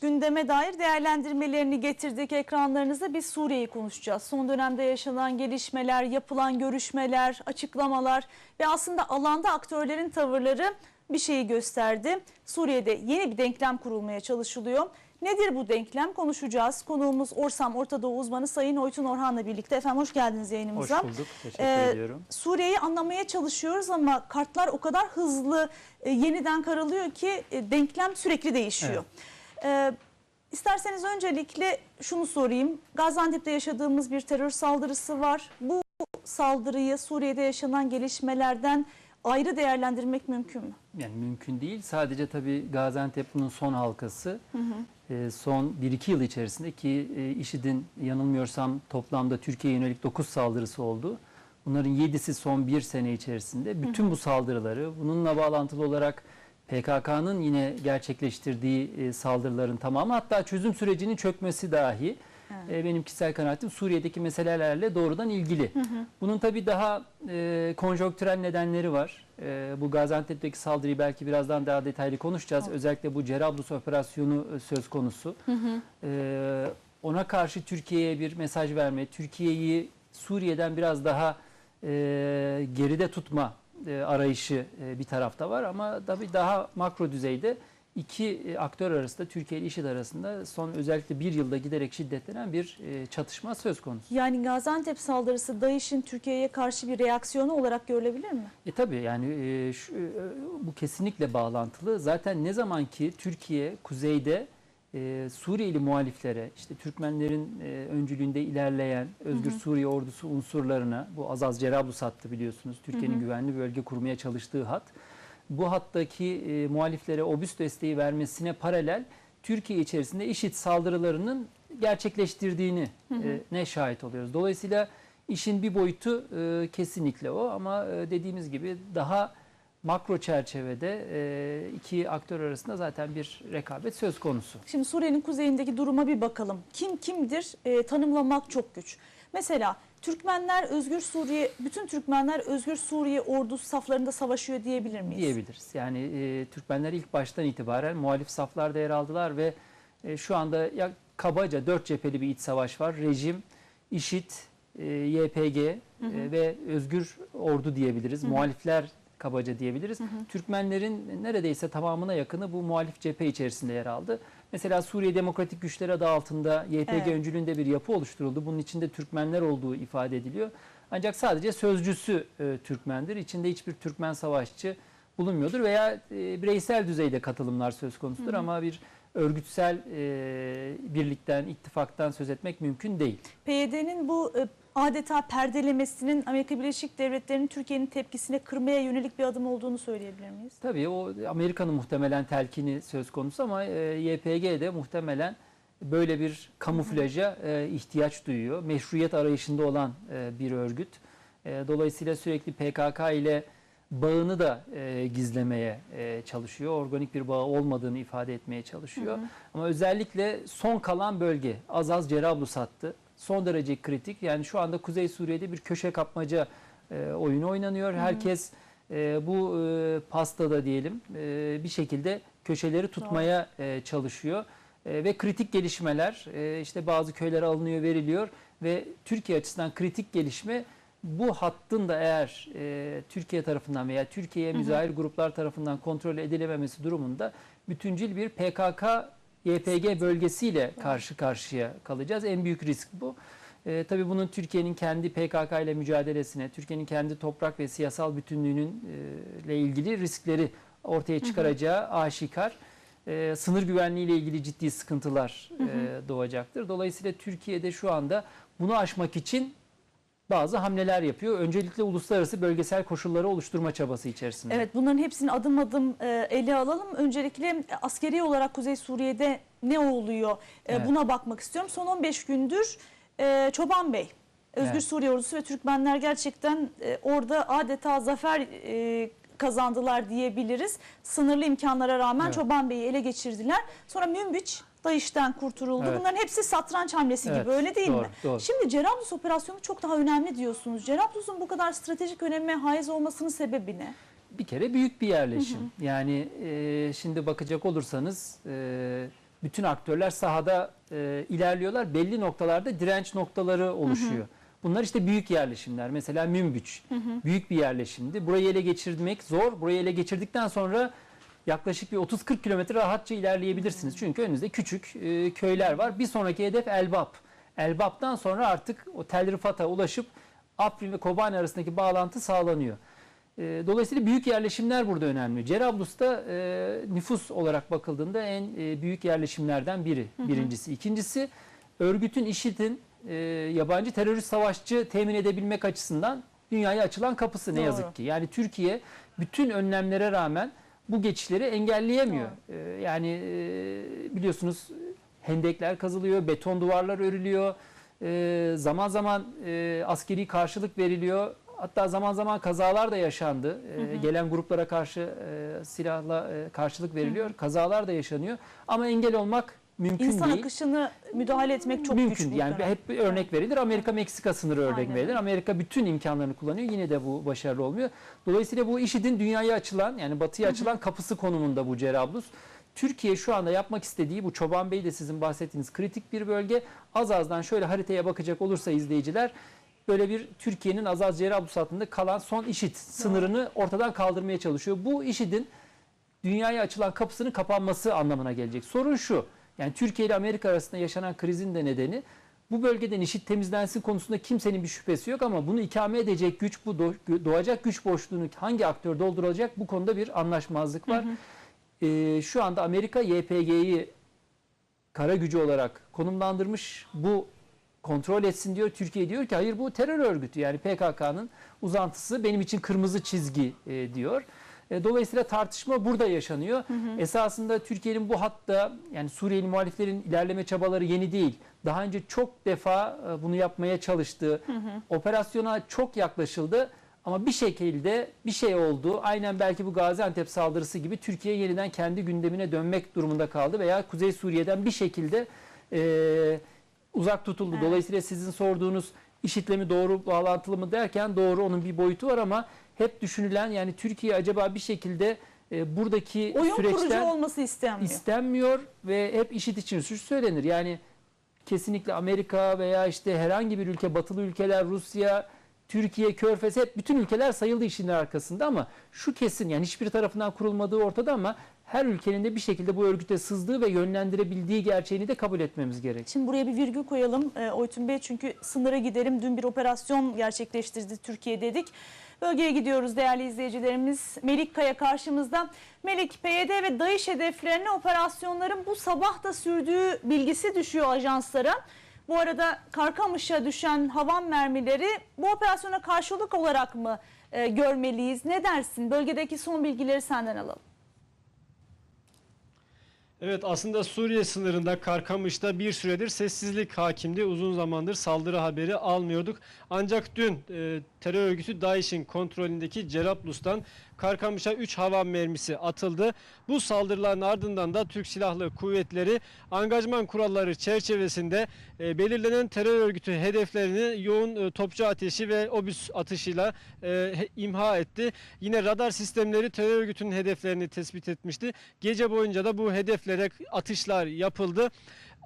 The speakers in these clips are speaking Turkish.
Gündeme dair değerlendirmelerini getirdik ekranlarınıza. Biz Suriye'yi konuşacağız. Son dönemde yaşanan gelişmeler, yapılan görüşmeler, açıklamalar ve aslında alanda aktörlerin tavırları bir şeyi gösterdi. Suriye'de yeni bir denklem kurulmaya çalışılıyor. Nedir bu denklem konuşacağız. Konuğumuz Orsam Orta Doğu uzmanı Sayın Oytun Orhan'la birlikte. Efendim hoş geldiniz Hoş yayınımıza. bulduk. Teşekkür Ee, ediyorum. Suriye'yi anlamaya çalışıyoruz ama kartlar o kadar hızlı e, yeniden karalıyor ki e, denklem sürekli değişiyor. Ee, isterseniz öncelikle şunu sorayım. Gaziantep'te yaşadığımız bir terör saldırısı var. Bu saldırıyı Suriye'de yaşanan gelişmelerden ayrı değerlendirmek mümkün mü? Yani mümkün değil. Sadece tabii Gaziantep bunun son halkası. Ee, son 1-2 yıl içerisinde ki e, IŞİD'in yanılmıyorsam toplamda Türkiye'ye yönelik 9 saldırısı oldu. Bunların 7'si son bir sene içerisinde. Bütün bu saldırıları bununla bağlantılı olarak PKK'nın yine gerçekleştirdiği e, saldırıların tamamı hatta çözüm sürecinin çökmesi dahi e, benim kişisel kanaatim Suriye'deki meselelerle doğrudan ilgili. Bunun tabii daha e, konjonktürel nedenleri var. E, bu Gaziantep'teki saldırıyı belki birazdan daha detaylı konuşacağız. Özellikle bu Cerablus operasyonu söz konusu. E, ona karşı Türkiye'ye bir mesaj verme, Türkiye'yi Suriye'den biraz daha e, geride tutma e, arayışı e, bir tarafta var ama tabii daha makro düzeyde iki e, aktör arasında Türkiye ile IŞİD arasında son özellikle bir yılda giderek şiddetlenen bir e, çatışma söz konusu. Yani Gaziantep saldırısı DAEŞ'in Türkiye'ye karşı bir reaksiyonu olarak görülebilir mi? E tabii yani e, şu, e, bu kesinlikle bağlantılı. Zaten ne zaman ki Türkiye kuzeyde e, Suriyeli muhaliflere, işte Türkmenlerin e, öncülüğünde ilerleyen Özgür Suriye ordusu unsurlarına, bu Azaz Cerablus hattı biliyorsunuz, Türkiye'nin güvenli bölge kurmaya çalıştığı hat. Bu hattaki e, muhaliflere obüs desteği vermesine paralel Türkiye içerisinde IŞİD saldırılarının gerçekleştirdiğini e, ne şahit oluyoruz. Dolayısıyla işin bir boyutu e, kesinlikle o ama e, dediğimiz gibi daha makro çerçevede e, iki aktör arasında zaten bir rekabet söz konusu. Şimdi Suriye'nin kuzeyindeki duruma bir bakalım. Kim kimdir e, tanımlamak çok güç. Mesela Türkmenler Özgür Suriye, bütün Türkmenler Özgür Suriye ordusu saflarında savaşıyor diyebilir miyiz? diyebiliriz. Yani e, Türkmenler ilk baştan itibaren muhalif saflarda yer aldılar ve e, şu anda ya kabaca dört cepheli bir iç savaş var. Rejim, IŞİD, e, YPG e, ve Özgür Ordu diyebiliriz. Muhalifler kabaca diyebiliriz. Türkmenlerin neredeyse tamamına yakını bu muhalif cephe içerisinde yer aldı. Mesela Suriye Demokratik Güçleri adı altında YPG Evet. öncülüğünde bir yapı oluşturuldu. Bunun içinde Türkmenler olduğu ifade ediliyor. Ancak sadece sözcüsü e, Türkmendir. İçinde hiçbir Türkmen savaşçı bulunmuyordur veya e, bireysel düzeyde katılımlar söz konusudur ama bir örgütsel e, birlikten, ittifaktan söz etmek mümkün değil. PYD'nin bu e, adeta perdelemesinin Amerika Birleşik Devletleri'nin Türkiye'nin tepkisine kırmaya yönelik bir adım olduğunu söyleyebilir miyiz? Tabii o Amerika'nın muhtemelen telkini söz konusu ama e, YPG de muhtemelen böyle bir kamuflaja e, ihtiyaç duyuyor. Meşruiyet arayışında olan e, bir örgüt. E, dolayısıyla sürekli PKK ile bağını da e, gizlemeye e, çalışıyor. Organik bir bağı olmadığını ifade etmeye çalışıyor. Ama özellikle son kalan bölge Azaz Cerablus hattı son derece kritik. Yani şu anda Kuzey Suriye'de bir köşe kapmaca e, oyunu oynanıyor. Herkes e, bu e, pastada diyelim e, bir şekilde köşeleri tutmaya e, çalışıyor. E, ve kritik gelişmeler e, işte bazı köyler alınıyor veriliyor ve Türkiye açısından kritik gelişme bu hattın da eğer e, Türkiye tarafından veya Türkiye'ye müzahir gruplar tarafından kontrol edilememesi durumunda bütüncül bir PKK YPG bölgesiyle karşı karşıya kalacağız. En büyük risk bu. E, tabii bunun Türkiye'nin kendi PKK ile mücadelesine, Türkiye'nin kendi toprak ve siyasal bütünlüğünün e, ile ilgili riskleri ortaya çıkaracağı aşikar. E, sınır güvenliği ile ilgili ciddi sıkıntılar e, doğacaktır. Dolayısıyla Türkiye'de şu anda bunu aşmak için bazı hamleler yapıyor. Öncelikle uluslararası bölgesel koşulları oluşturma çabası içerisinde. Evet bunların hepsini adım adım e, ele alalım. Öncelikle askeri olarak Kuzey Suriye'de ne oluyor E, Evet. buna bakmak istiyorum. Son 15 gündür e, Çoban Bey, Özgür Evet. Suriye Ordusu ve Türkmenler gerçekten orada adeta zafer kazandılar diyebiliriz. Sınırlı imkanlara rağmen Evet. Çoban Bey'i ele geçirdiler. Sonra Münbiç DAEŞ'ten kurtululdu. Evet. Bunların hepsi satranç hamlesi Evet, gibi öyle değil doğru, mi? doğru. Şimdi Cerablus operasyonu çok daha önemli diyorsunuz. Cerablus'un bu kadar stratejik öneme haiz olmasının sebebi ne? Bir kere büyük bir yerleşim. Yani e, şimdi bakacak olursanız e, bütün aktörler sahada e, ilerliyorlar. Belli noktalarda direnç noktaları oluşuyor. Bunlar işte büyük yerleşimler. Mesela Münbiç büyük bir yerleşimdi. Burayı ele geçirmek zor. Burayı ele geçirdikten sonra yaklaşık bir 30-40 kilometre rahatça ilerleyebilirsiniz. Çünkü önünüzde küçük e, köyler var. Bir sonraki hedef Elbap. Elbap'tan sonra artık o Tel Rifat'a ulaşıp Afrin ve Kobani arasındaki bağlantı sağlanıyor. E, Dolayısıyla büyük yerleşimler burada önemli. Cerablus'ta e, nüfus olarak bakıldığında en e, büyük yerleşimlerden biri. Birincisi. İkincisi örgütün IŞİD'in e, yabancı terörist savaşçı temin edebilmek açısından dünyaya açılan kapısı ne Doğru. yazık ki. Yani Türkiye bütün önlemlere rağmen bu geçişleri engelleyemiyor. E, yani e, biliyorsunuz hendekler kazılıyor, beton duvarlar örülüyor. E, zaman zaman e, askeri karşılık veriliyor. Hatta zaman zaman kazalar da yaşandı. E, Gelen gruplara karşı e, silahla e, karşılık veriliyor. Kazalar da yaşanıyor. Ama engel olmak mümkün İnsan değil. akışını müdahale etmek çok güç. mümkün. Yani hep örnek verilir. Amerika Meksika sınırı örnek Aynen. verilir. Amerika bütün imkanlarını kullanıyor. Yine de bu başarılı olmuyor. Dolayısıyla bu IŞİD'in dünyaya açılan yani batıya açılan kapısı konumunda bu Cerablus. Türkiye şu anda yapmak istediği bu Çoban Bey de sizin bahsettiğiniz kritik bir bölge. Az azdan şöyle haritaya bakacak olursa izleyiciler böyle bir Türkiye'nin Azaz Cerablus hattında kalan son IŞİD sınırını ortadan kaldırmaya çalışıyor. Bu IŞİD'in dünyaya açılan kapısının kapanması anlamına gelecek. Sorun şu. Yani Türkiye ile Amerika arasında yaşanan krizin de nedeni bu bölgeden IŞİD temizlensin konusunda kimsenin bir şüphesi yok ama bunu ikame edecek güç, bu doğ- doğacak güç boşluğunu hangi aktör dolduracak bu konuda bir anlaşmazlık var. Ee, şu anda Amerika YPG'yi kara gücü olarak konumlandırmış. Bu kontrol etsin diyor. Türkiye diyor ki hayır bu terör örgütü yani PKK'nın uzantısı benim için kırmızı çizgi e, diyor. E, dolayısıyla tartışma burada yaşanıyor. Esasında Türkiye'nin bu hatta yani Suriyeli muhaliflerin ilerleme çabaları yeni değil. Daha önce çok defa e, bunu yapmaya çalıştı. Operasyona çok yaklaşıldı. Ama bir şekilde bir şey oldu. Aynen belki bu Gaziantep saldırısı gibi Türkiye yeniden kendi gündemine dönmek durumunda kaldı veya Kuzey Suriye'den bir şekilde e, uzak tutuldu. Evet. Dolayısıyla sizin sorduğunuz işitle mi doğru bağlantılı mı derken doğru onun bir boyutu var ama hep düşünülen yani Türkiye acaba bir şekilde e, buradaki Oyun süreçten olması istenmiyor. istenmiyor ve hep işit için suç söylenir. Yani kesinlikle Amerika veya işte herhangi bir ülke, batılı ülkeler, Rusya, Türkiye, Körfez hep bütün ülkeler sayıldı işin arkasında ama şu kesin yani hiçbir tarafından kurulmadığı ortada ama her ülkenin de bir şekilde bu örgüte sızdığı ve yönlendirebildiği gerçeğini de kabul etmemiz gerek. Şimdi buraya bir virgül koyalım e, Oytun Bey çünkü sınıra gidelim. Dün bir operasyon gerçekleştirdi Türkiye dedik. Bölgeye gidiyoruz değerli izleyicilerimiz. Melik Kaya karşımızda. Melik, PYD ve DAEŞ hedeflerine operasyonların bu sabah da sürdüğü bilgisi düşüyor ajanslara. Bu arada Karkamış'a düşen havan mermileri bu operasyona karşılık olarak mı e, görmeliyiz? Ne dersin? Bölgedeki son bilgileri senden alalım. Evet aslında Suriye sınırında Karkamış'ta bir süredir sessizlik hakimdi. Uzun zamandır saldırı haberi almıyorduk. Ancak dün e, terör örgütü DAEŞ'in kontrolündeki Cerablus'tan Karkamış'a 3 hava mermisi atıldı. Bu saldırıların ardından da Türk Silahlı Kuvvetleri angajman kuralları çerçevesinde e, belirlenen terör örgütü hedeflerini yoğun e, topçu ateşi ve obüs atışıyla e, imha etti. Yine radar sistemleri terör örgütünün hedeflerini tespit etmişti. Gece boyunca da bu hedeflere atışlar yapıldı.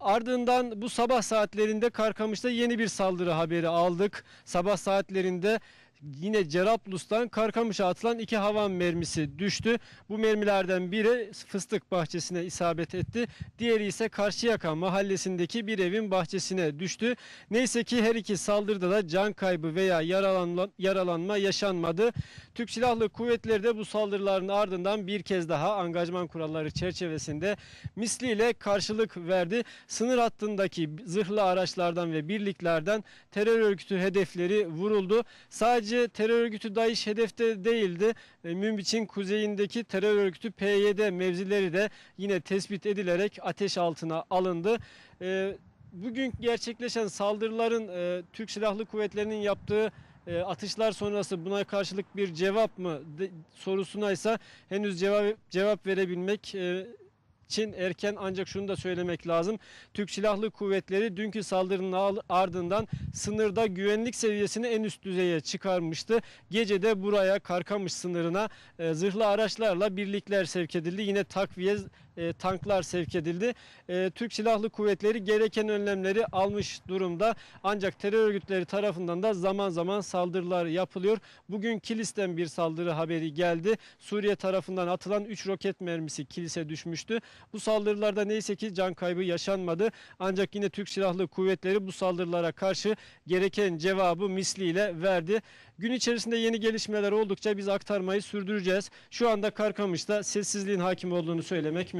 Ardından bu sabah saatlerinde Karkamış'ta yeni bir saldırı haberi aldık. Sabah saatlerinde yine Cerablus'tan Karkamış'a atılan iki havan mermisi düştü. Bu mermilerden biri fıstık bahçesine isabet etti. Diğeri ise Karşıyaka mahallesindeki bir evin bahçesine düştü. Neyse ki her iki saldırıda da can kaybı veya yaralanma, yaralanma yaşanmadı. Türk Silahlı Kuvvetleri de bu saldırıların ardından bir kez daha angajman kuralları çerçevesinde misliyle karşılık verdi. Sınır hattındaki zırhlı araçlardan ve birliklerden terör örgütü hedefleri vuruldu. Sadece terör örgütü DAEŞ hedefte değildi. E, Münbiç'in kuzeyindeki terör örgütü PYD mevzileri de yine tespit edilerek ateş altına alındı. E, Bugün gerçekleşen saldırıların e, Türk Silahlı Kuvvetleri'nin yaptığı atışlar sonrası buna karşılık bir cevap mı sorusuna ise henüz cevap cevap verebilmek için erken ancak şunu da söylemek lazım. Türk Silahlı Kuvvetleri dünkü saldırının al- ardından sınırda güvenlik seviyesini en üst düzeye çıkarmıştı. Gece de buraya Karkamış sınırına e, zırhlı araçlarla birlikler sevk edildi. Yine takviye e, tanklar sevk edildi. E, Türk Silahlı Kuvvetleri gereken önlemleri almış durumda. Ancak terör örgütleri tarafından da zaman zaman saldırılar yapılıyor. Bugün Kilis'ten bir saldırı haberi geldi. Suriye tarafından atılan 3 roket mermisi kilise düşmüştü. Bu saldırılarda neyse ki can kaybı yaşanmadı. Ancak yine Türk Silahlı Kuvvetleri bu saldırılara karşı gereken cevabı misliyle verdi. Gün içerisinde yeni gelişmeler oldukça biz aktarmayı sürdüreceğiz. Şu anda Karkamış'ta sessizliğin hakim olduğunu söylemek mümkün.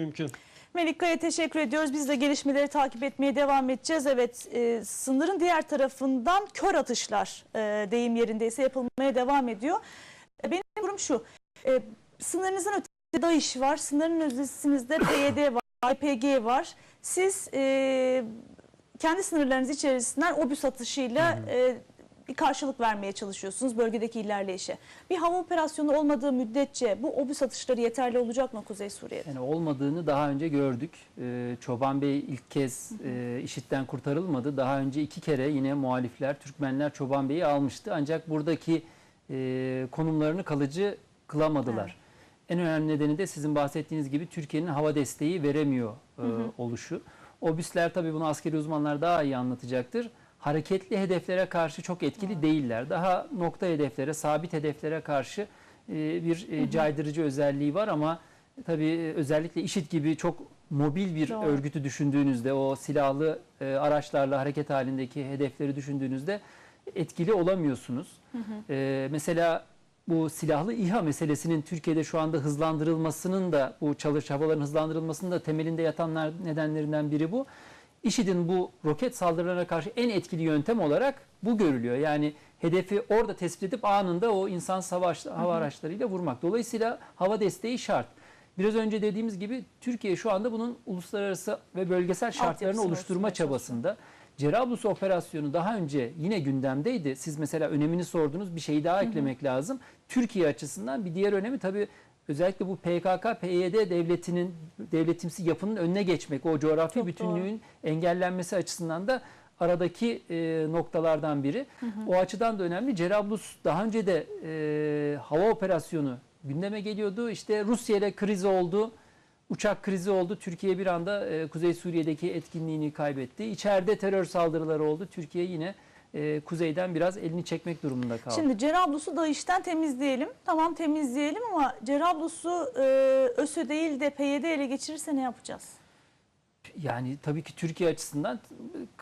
Melika'ya teşekkür ediyoruz. Biz de gelişmeleri takip etmeye devam edeceğiz. Evet e, sınırın diğer tarafından kör atışlar e, deyim yerindeyse yapılmaya devam ediyor. E, benim sorum şu. E, sınırınızın ötesinde DAEŞ var. Sınırın ötesinizde PYD var. YPG var. Siz e, kendi sınırlarınız içerisinden obüs atışıyla e, bir karşılık vermeye çalışıyorsunuz bölgedeki ilerleyişe. Bir hava operasyonu olmadığı müddetçe bu obüs atışları yeterli olacak mı Kuzey Suriye'de? Yani olmadığını daha önce gördük. Ee, Çoban Bey ilk kez e, IŞİD'den kurtarılmadı. Daha önce iki kere yine muhalifler, Türkmenler Çoban Bey'i almıştı. Ancak buradaki e, konumlarını kalıcı kılamadılar. Evet. En önemli nedeni de sizin bahsettiğiniz gibi Türkiye'nin hava desteği veremiyor e, oluşu. Obüsler tabii bunu askeri uzmanlar daha iyi anlatacaktır. Hareketli hedeflere karşı çok etkili değiller. Daha nokta hedeflere, sabit hedeflere karşı e, bir e, caydırıcı özelliği var ama tabii e, özellikle IŞİD gibi çok mobil bir Doğru. örgütü düşündüğünüzde o silahlı araçlarla hareket halindeki hedefleri düşündüğünüzde etkili olamıyorsunuz. E, mesela bu silahlı İHA meselesinin Türkiye'de şu anda hızlandırılmasının da bu çalış çabaların hızlandırılmasının da temelinde yatanlar nedenlerinden biri bu. IŞİD'in bu roket saldırılarına karşı en etkili yöntem olarak bu görülüyor. Yani hedefi orada tespit edip anında o insan savaş hava araçlarıyla vurmak. Dolayısıyla hava desteği şart. Biraz önce dediğimiz gibi Türkiye şu anda bunun uluslararası ve bölgesel şartlarını oluşturma çabasında. Cerablus operasyonu daha önce yine gündemdeydi. Siz mesela önemini sordunuz. Bir şeyi daha eklemek lazım. Türkiye açısından bir diğer önemi tabii özellikle bu PKK, PYD devletinin devletimsi yapının önüne geçmek, o coğrafi Çok bütünlüğün engellenmesi açısından da aradaki e, noktalardan biri. O açıdan da önemli. Cerablus daha önce de e, hava operasyonu gündeme geliyordu. İşte Rusya ile kriz oldu. Uçak krizi oldu. Türkiye bir anda e, Kuzey Suriye'deki etkinliğini kaybetti. İçeride terör saldırıları oldu. Türkiye yine e, kuzeyden biraz elini çekmek durumunda kaldı. Şimdi Cerablus'u da işten temizleyelim. Tamam temizleyelim ama Cerablus'u e, ÖSÖ değil de PYD ele geçirirse ne yapacağız? Yani tabii ki Türkiye açısından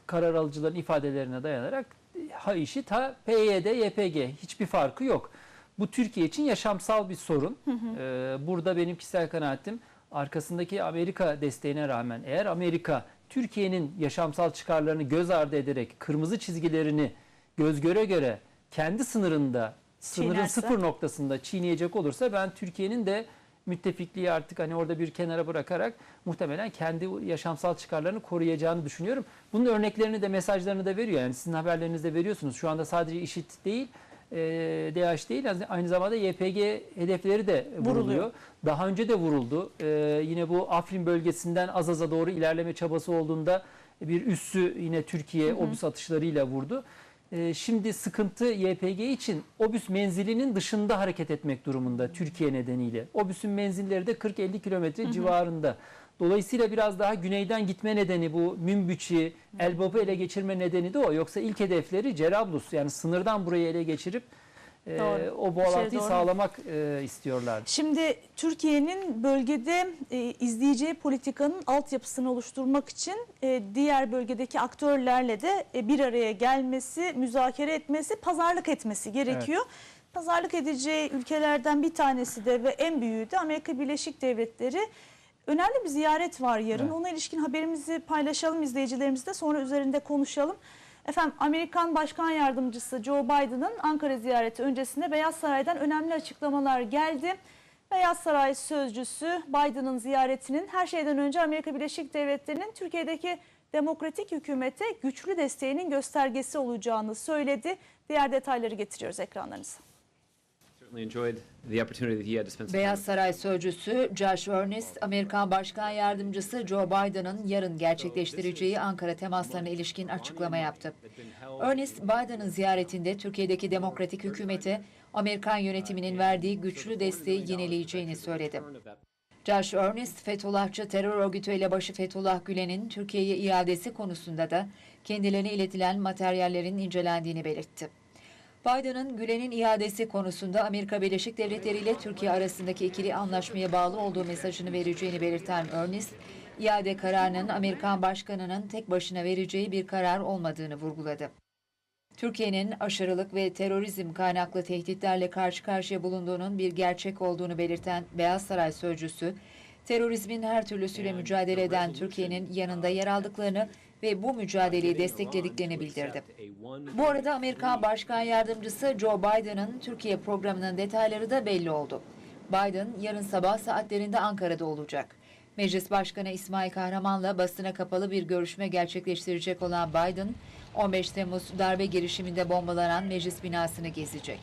karar alıcıların ifadelerine dayanarak ha IŞİD ha PYD, YPG hiçbir farkı yok. Bu Türkiye için yaşamsal bir sorun. Ee, burada benim kişisel kanaatim arkasındaki Amerika desteğine rağmen eğer Amerika Türkiye'nin yaşamsal çıkarlarını göz ardı ederek kırmızı çizgilerini göz göre göre kendi sınırında sınırın Çiğnerse? sıfır noktasında çiğneyecek olursa ben Türkiye'nin de müttefikliği artık hani orada bir kenara bırakarak muhtemelen kendi yaşamsal çıkarlarını koruyacağını düşünüyorum. Bunun örneklerini de mesajlarını da veriyor. Yani sizin haberlerinizde veriyorsunuz. Şu anda sadece IŞİD değil, e, DH değil aynı zamanda YPG hedefleri de vuruluyor. Vuruluyor. Daha önce de vuruldu. E, yine bu Afrin bölgesinden Azaz'a doğru ilerleme çabası olduğunda bir üssü yine Türkiye obüs atışlarıyla vurdu. E, şimdi sıkıntı YPG için obüs menzilinin dışında hareket etmek durumunda Türkiye nedeniyle. Obüsün menzilleri de 40-50 kilometre civarında. Dolayısıyla biraz daha güneyden gitme nedeni bu Münbiç'i, Elbap'ı ele geçirme nedeni de o. Yoksa ilk hedefleri Cerablus yani sınırdan burayı ele geçirip e, o bağlantıyı Şey sağlamak e, istiyorlardı. Şimdi Türkiye'nin bölgede e, izleyeceği politikanın altyapısını oluşturmak için e, diğer bölgedeki aktörlerle de e, bir araya gelmesi, müzakere etmesi, pazarlık etmesi gerekiyor. Pazarlık edeceği ülkelerden bir tanesi de ve en büyüğü de Amerika Birleşik Devletleri. Önemli bir ziyaret var yarın. Evet. Ona ilişkin haberimizi paylaşalım izleyicilerimizle sonra üzerinde konuşalım. Efendim Amerikan Başkan Yardımcısı Joe Biden'ın Ankara ziyareti öncesinde Beyaz Saray'dan önemli açıklamalar geldi. Beyaz Saray sözcüsü Biden'ın ziyaretinin her şeyden önce Amerika Birleşik Devletleri'nin Türkiye'deki demokratik hükümete güçlü desteğinin göstergesi olacağını söyledi. Diğer detayları getiriyoruz ekranlarınıza. Beyaz Saray sözcüsü Josh Earnest, Amerikan Başkan Yardımcısı Joe Biden'ın yarın gerçekleştireceği Ankara temaslarına ilişkin açıklama yaptı. Earnest, Biden'ın ziyaretinde Türkiye'deki demokratik hükümete Amerikan yönetiminin verdiği güçlü desteği yenileyeceğini söyledi. Josh Earnest, Fethullahçı terör örgütü elebaşı Fethullah Gülen'in Türkiye'ye iadesi konusunda da kendilerine iletilen materyallerin incelendiğini belirtti. Biden'ın Gülen'in iadesi konusunda Amerika Birleşik Devletleri ile Türkiye arasındaki ikili anlaşmaya bağlı olduğu mesajını vereceğini belirten Earnest, iade kararının Amerikan başkanının tek başına vereceği bir karar olmadığını vurguladı. Türkiye'nin aşırılık ve terörizm kaynaklı tehditlerle karşı karşıya bulunduğunun bir gerçek olduğunu belirten Beyaz Saray sözcüsü, terörizmin her türlüsüyle mücadele eden Türkiye'nin yanında yer aldıklarını ve bu mücadeleyi desteklediklerini bildirdi. Bu arada Amerikan Başkan Yardımcısı Joe Biden'ın Türkiye programının detayları da belli oldu. Biden yarın sabah saatlerinde Ankara'da olacak. Meclis Başkanı İsmail Kahraman'la basına kapalı bir görüşme gerçekleştirecek olan Biden, 15 Temmuz darbe girişiminde bombalanan meclis binasını gezecek.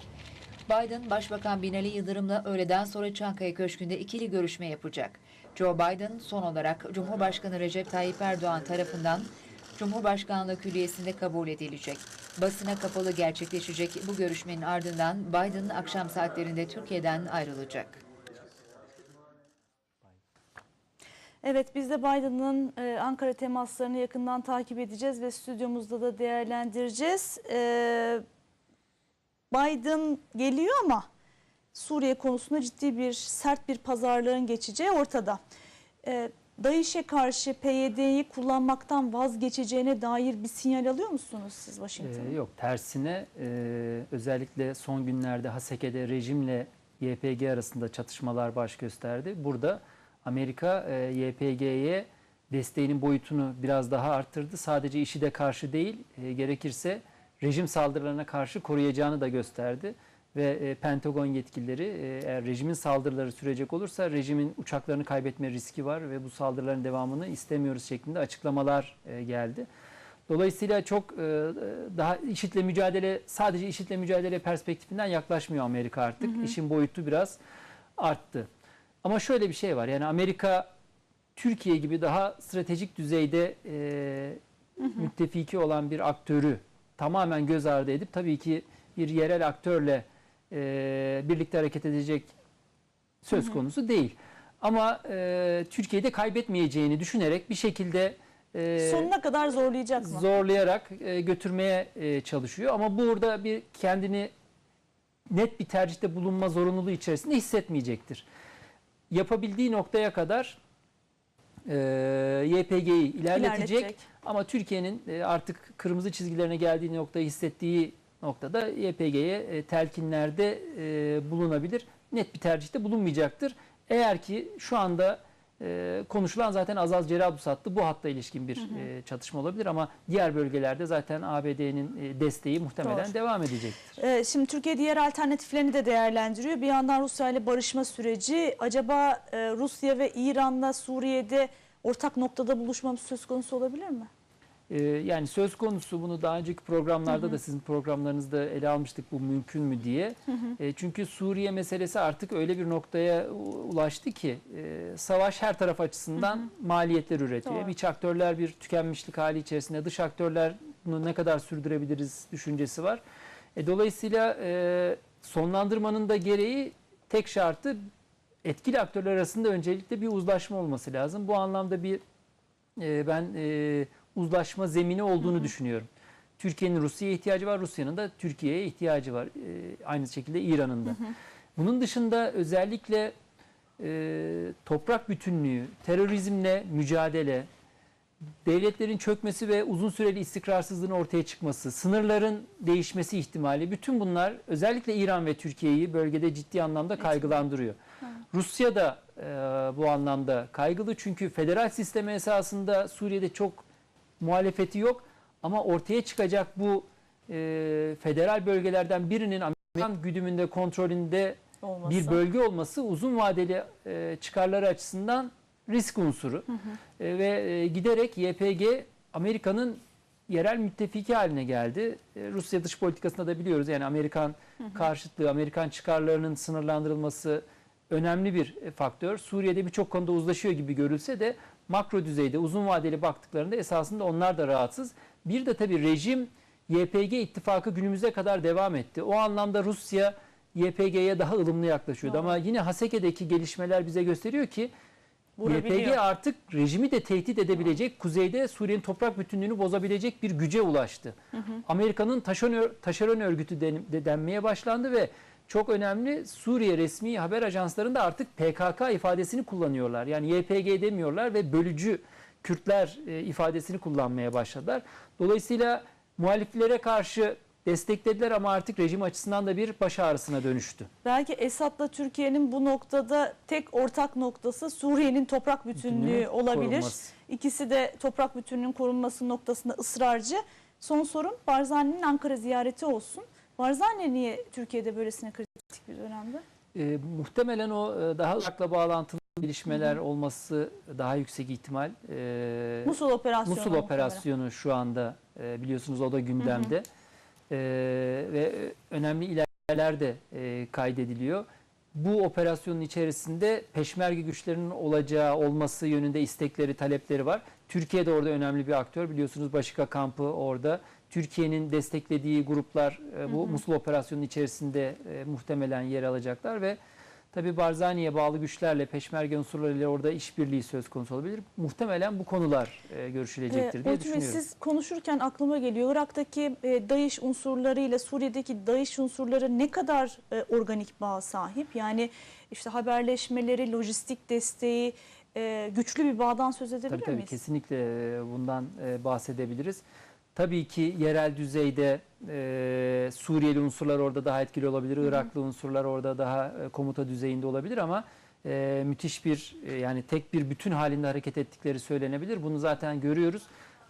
Biden, Başbakan Binali Yıldırım'la öğleden sonra Çankaya Köşkü'nde ikili görüşme yapacak. Joe Biden son olarak Cumhurbaşkanı Recep Tayyip Erdoğan tarafından Cumhurbaşkanlığı Külliyesi'nde kabul edilecek. Basına kapalı gerçekleşecek bu görüşmenin ardından Biden akşam saatlerinde Türkiye'den ayrılacak. Evet biz de Biden'ın e, Ankara temaslarını yakından takip edeceğiz ve stüdyomuzda da değerlendireceğiz. E, Biden geliyor ama Suriye konusunda ciddi bir sert bir pazarlığın geçeceği ortada. E, DAEŞ'e karşı PYD'yi kullanmaktan vazgeçeceğine dair bir sinyal alıyor musunuz siz Washington'ın? Ee, yok tersine e, özellikle son günlerde Haseke'de rejimle YPG arasında çatışmalar baş gösterdi. Burada Amerika e, YPG'ye desteğinin boyutunu biraz daha arttırdı. Sadece işi de karşı değil, e, gerekirse rejim saldırılarına karşı koruyacağını da gösterdi. Ve e, Pentagon yetkilileri e, eğer rejimin saldırıları sürecek olursa rejimin uçaklarını kaybetme riski var ve bu saldırıların devamını istemiyoruz şeklinde açıklamalar e, geldi. Dolayısıyla çok e, daha IŞİD'le mücadele sadece IŞİD'le mücadele perspektifinden yaklaşmıyor Amerika artık. İşin boyutu biraz arttı. Ama şöyle bir şey var. Yani Amerika Türkiye gibi daha stratejik düzeyde e, müttefiki olan bir aktörü tamamen göz ardı edip tabii ki bir yerel aktörle e, birlikte hareket edecek söz konusu değil. Ama e, Türkiye'de kaybetmeyeceğini düşünerek bir şekilde e, Sonuna kadar zorlayacak mı? zorlayarak e, götürmeye e, çalışıyor. Ama burada bir kendini net bir tercihte bulunma zorunluluğu içerisinde hissetmeyecektir. Yapabildiği noktaya kadar e, YPG'yi ilerletecek. İlerletecek. Ama Türkiye'nin e, artık kırmızı çizgilerine geldiği noktayı hissettiği noktada YPG'ye e, telkinlerde e, bulunabilir. Net bir tercihte bulunmayacaktır. Eğer ki şu anda e, konuşulan zaten Azaz Cerablusat hattı bu hatta ilişkin bir e, çatışma olabilir ama diğer bölgelerde zaten ABD'nin e, desteği muhtemelen Doğru. devam edecektir. Şimdi Türkiye diğer alternatiflerini de değerlendiriyor. Bir yandan Rusya ile barışma süreci. Acaba e, Rusya ve İran'la Suriye'de ortak noktada buluşmamız söz konusu olabilir mi? E, yani söz konusu bunu daha önceki programlarda da sizin programlarınızda ele almıştık bu mümkün mü diye. E, çünkü Suriye meselesi artık öyle bir noktaya ulaştı ki e, savaş her taraf açısından maliyetler üretiyor. Doğru. İç aktörler bir tükenmişlik hali içerisinde, dış aktörler bunu ne kadar sürdürebiliriz düşüncesi var. E, dolayısıyla e, sonlandırmanın da gereği tek şartı etkili aktörler arasında öncelikle bir uzlaşma olması lazım. Bu anlamda bir e, ben e, uzlaşma zemini olduğunu düşünüyorum. Türkiye'nin Rusya'ya ihtiyacı var, Rusya'nın da Türkiye'ye ihtiyacı var. E, aynı şekilde İran'ın da. Bunun dışında özellikle e, toprak bütünlüğü, terörizmle mücadele, devletlerin çökmesi ve uzun süreli istikrarsızlığın ortaya çıkması, sınırların değişmesi ihtimali bütün bunlar özellikle İran ve Türkiye'yi bölgede ciddi anlamda kaygılandırıyor. Rusya da e, bu anlamda kaygılı çünkü federal sistemi esasında Suriye'de çok muhalefeti yok ama ortaya çıkacak bu e, federal bölgelerden birinin Amerikan güdümünde kontrolünde Olması. bir bölge olması uzun vadeli e, çıkarları açısından risk unsuru E, ve e, giderek YPG Amerika'nın yerel müttefiki haline geldi. E, Rusya dış politikasında da biliyoruz yani Amerikan karşıtlığı, Amerikan çıkarlarının sınırlandırılması önemli bir e, faktör. Suriye'de birçok konuda uzlaşıyor gibi görülse de makro düzeyde uzun vadeli baktıklarında esasında onlar da rahatsız. Bir de tabii rejim YPG ittifakı günümüze kadar devam etti. O anlamda Rusya YPG'ye daha ılımlı yaklaşıyordu. Doğru. Ama yine Haseke'deki gelişmeler bize gösteriyor ki vurabiliyor. YPG artık rejimi de tehdit edebilecek, kuzeyde Suriye'nin toprak bütünlüğünü bozabilecek bir güce ulaştı. Amerika'nın taşeron, taşeron örgütü den- de denmeye başlandı ve çok önemli Suriye resmi haber ajanslarında artık PKK ifadesini kullanıyorlar. Yani YPG demiyorlar ve bölücü Kürtler e, ifadesini kullanmaya başladılar. Dolayısıyla muhaliflere karşı desteklediler ama artık rejim açısından da bir baş ağrısına dönüştü. Belki Esad'la Türkiye'nin bu noktada tek ortak noktası Suriye'nin toprak bütünlüğü Bütünlüğü olabilir. korunması. İkisi de toprak bütünlüğünün korunması noktasında ısrarcı. Son sorum Barzani'nin Ankara ziyareti olsun. Barzani niye Türkiye'de böylesine kritik bir dönemde? E, muhtemelen o e, daha Irak'la bağlantılı gelişmeler olması daha yüksek ihtimal. E, Musul operasyonu. Musul muhtemelen. operasyonu şu anda e, biliyorsunuz o da gündemde. E, ve önemli ilerlemeler de e, kaydediliyor. Bu operasyonun içerisinde peşmerge güçlerinin olacağı olması yönünde istekleri, talepleri var. Türkiye de orada önemli bir aktör. Biliyorsunuz Başika kampı orada. Türkiye'nin desteklediği gruplar e, bu Musul operasyonunun içerisinde e, muhtemelen yer alacaklar ve tabi Barzani'ye bağlı güçlerle, peşmerge unsurlarıyla orada işbirliği söz konusu olabilir. Muhtemelen bu konular e, görüşülecektir Ee, diye düşünüyorum. siz konuşurken aklıma geliyor. Irak'taki e, DAEŞ unsurlarıyla Suriye'deki DAEŞ unsurları ne kadar e, organik bağ sahip? Yani işte haberleşmeleri, lojistik desteği, e, güçlü bir bağdan söz edebilir Tabii tabii miyiz? kesinlikle e, bundan e, bahsedebiliriz. Tabii ki yerel düzeyde e, Suriyeli unsurlar orada daha etkili olabilir, Iraklı unsurlar orada daha e, komuta düzeyinde olabilir ama e, müthiş bir e, yani tek bir bütün halinde hareket ettikleri söylenebilir. Bunu zaten görüyoruz.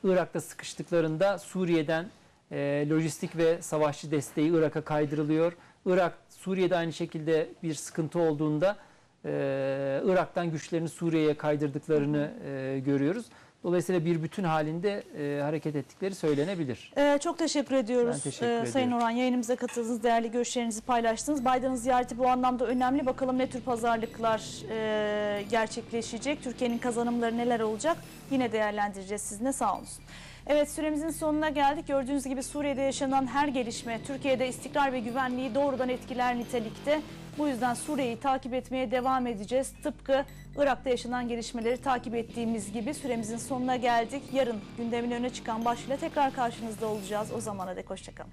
Irak'ta sıkıştıklarında Suriye'den e, lojistik ve savaşçı desteği Irak'a kaydırılıyor. Irak, Suriye'de aynı şekilde bir sıkıntı olduğunda e, Irak'tan güçlerini Suriye'ye kaydırdıklarını e, görüyoruz. Dolayısıyla bir bütün halinde e, hareket ettikleri söylenebilir. Ee, çok teşekkür ediyoruz Ben teşekkür ee, Sayın. Orhan. Yayınımıza katıldınız, değerli görüşlerinizi paylaştınız. Biden'ın ziyareti bu anlamda önemli. Bakalım ne tür pazarlıklar e, gerçekleşecek, Türkiye'nin kazanımları neler olacak yine değerlendireceğiz sizinle sağ olun. Evet süremizin sonuna geldik. Gördüğünüz gibi Suriye'de yaşanan her gelişme Türkiye'de istikrar ve güvenliği doğrudan etkiler nitelikte. Bu yüzden Suriye'yi takip etmeye devam edeceğiz. Tıpkı Irak'ta yaşanan gelişmeleri takip ettiğimiz gibi süremizin sonuna geldik. Yarın gündemin öne çıkan başlığıyla tekrar karşınızda olacağız. O zamana dek hoşçakalın.